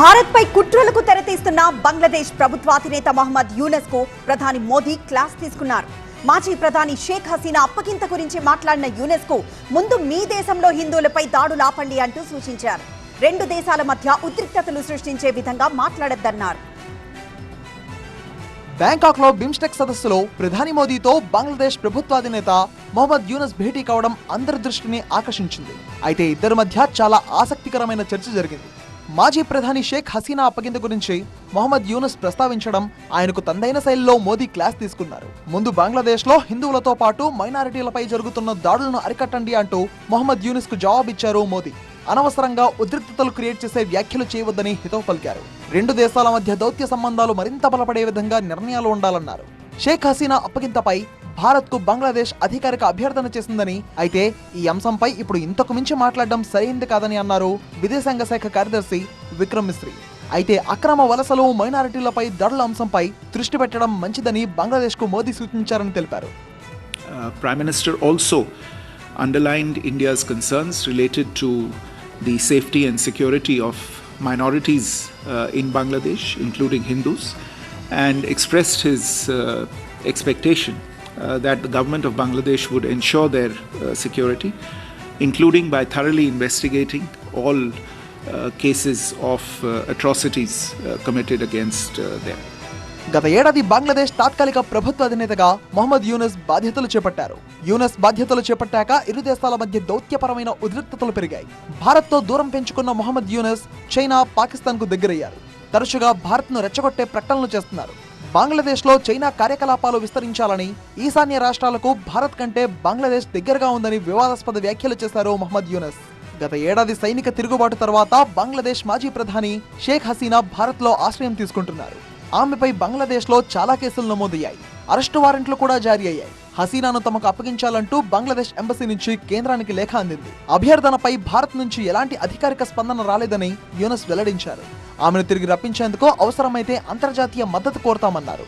భారత్పై కుట్రలకు తెరతీస్తున్న బంగ్లాదేశ్ ప్రభుత్వాధినేత మహమ్మద్ యూనస్కు ప్రధాని మోదీ క్లాస్ తీసుకున్నారు. మాజీ ప్రధాని షేక్ హసీనా అప్పగింత గురించి మాట్లాడిన యూనెస్కు ముందు మీ దేశంలో హిందువులపై దాడులు ఆపండి అంటూ సూచించారు. రెండు దేశాల మధ్య ఉద్రిక్తతలు సృష్టించే విధంగా మాట్లాడొద్దన్నారు. బ్యాంకాక్లో బిమ్స్టెక్ సదస్సులో ప్రధాని మోదీతో బంగ్లాదేశ్ ప్రభుత్వాధినేత మొహమ్మద్ యూనస్ భేటీ కావడం అందరి దృష్టిని ఆకర్షించింది. అయితే ఇద్దరి మధ్య చాలా ఆసక్తికరమైన చర్చ జరిగింది. మాజీ ప్రధాని షేక్ హసీనా అప్పగింత గురించి మొహమ్మద్ యూనస్ ప్రస్తావించడం ఆయనకు తందైన శైలిలో మోదీ క్లాస్ తీసుకున్నారు. ముందు బంగ్లాదేశ్లో హిందువులతో పాటు మైనారిటీలపై జరుగుతున్న దాడులను అరికట్టండి అంటూ మొహమ్మద్ యూనస్కు జవాబిచ్చారు మోదీ. అనవసరంగా ఉద్రిక్తతలు క్రియేట్ చేసే వ్యాఖ్యలు చేయవద్దని హితవు పలికారు. రెండు దేశాల మధ్య దౌత్య సంబంధాలు మరింత బలపడే విధంగా నిర్ణయాలు ఉండాలన్నారు. షేక్ హసీనా అప్పగింతపై భారత్కు బంగ్లాదేశ్ అధికారిక అభ్యర్థన చేసిందని. అయితే ఈ అంశంపై ఇప్పుడు ఇంతకు మించి మాట్లాడడం సరైంది కాదని అన్నారు విదేశాంగ శాఖ కార్యదర్శి విక్రమ్ మిశ్రీ అయితే అక్రమ వలసలు మైనారిటీలపై దడుల అంశంపై దృష్టి పెట్టడం మంచిదని బంగ్లాదేశ్కు మోదీ సూచించారని తెలిపారు. Prime minister also underlined India's concerns related to the safety and security of minorities in Bangladesh including Hindus and expressed his expectation Uh, that the government of Bangladesh would ensure their uh, security, including by thoroughly investigating all uh, cases of uh, atrocities uh, committed against uh, them. గత ఏడాది బంగ్లాదేశ్ తాత్కాలిక ప్రభుత్వ అధినేతగా మొహమ్మద్ యూనస్ బాధ్యతలు చేపట్టారు. యూనస్ బాధ్యతలు చేపట్టాక ఇరు దేశాల మధ్య దౌత్యపరమైన ఉద్రిక్తతలు పెరిగాయి. భారత్తో దూరం పెంచుకున్న మొహమ్మద్ యూనస్ చైనా పాకిస్తాన్కు దగ్గరయ్యారు. తరచుగా భారత్ను రెచ్చగొట్టే ప్రకటనలు చేస్తున్నారు. బంగ్లాదేశ్లో చైనా కార్యకలాపాలు విస్తరించాలని ఈశాన్య రాష్ట్రాలకు భారత్ కంటే బంగ్లాదేశ్ దగ్గరగా ఉందని వివాదాస్పద వ్యాఖ్యలు చేశారు మహమ్మద్ యూనస్. గత ఏడాది సైనిక తిరుగుబాటు తర్వాత బంగ్లాదేశ్ మాజీ ప్రధాని షేక్ హసీనా భారత్లో ఆశ్రయం తీసుకుంటున్నారు. ఆమెపై బంగ్లాదేశ్లో చాలా కేసులు నమోదయ్యాయి. అరెస్టు వారెంట్లు కూడా జారీ అయ్యాయి. హసీనాను తమకు అప్పగించాలంటూ బంగ్లాదేశ్ ఎంబసీ నుంచి కేంద్రానికి లేఖ అందింది. అభ్యర్థనపై భారత్ నుంచి ఎలాంటి అధికారిక స్పందన రాలేదని యూనస్ వెల్లడించారు. ఆమెను తిరిగి రప్పించేందుకు అవసరమైతే అంతర్జాతీయ మద్దతు కోరతామన్నారు.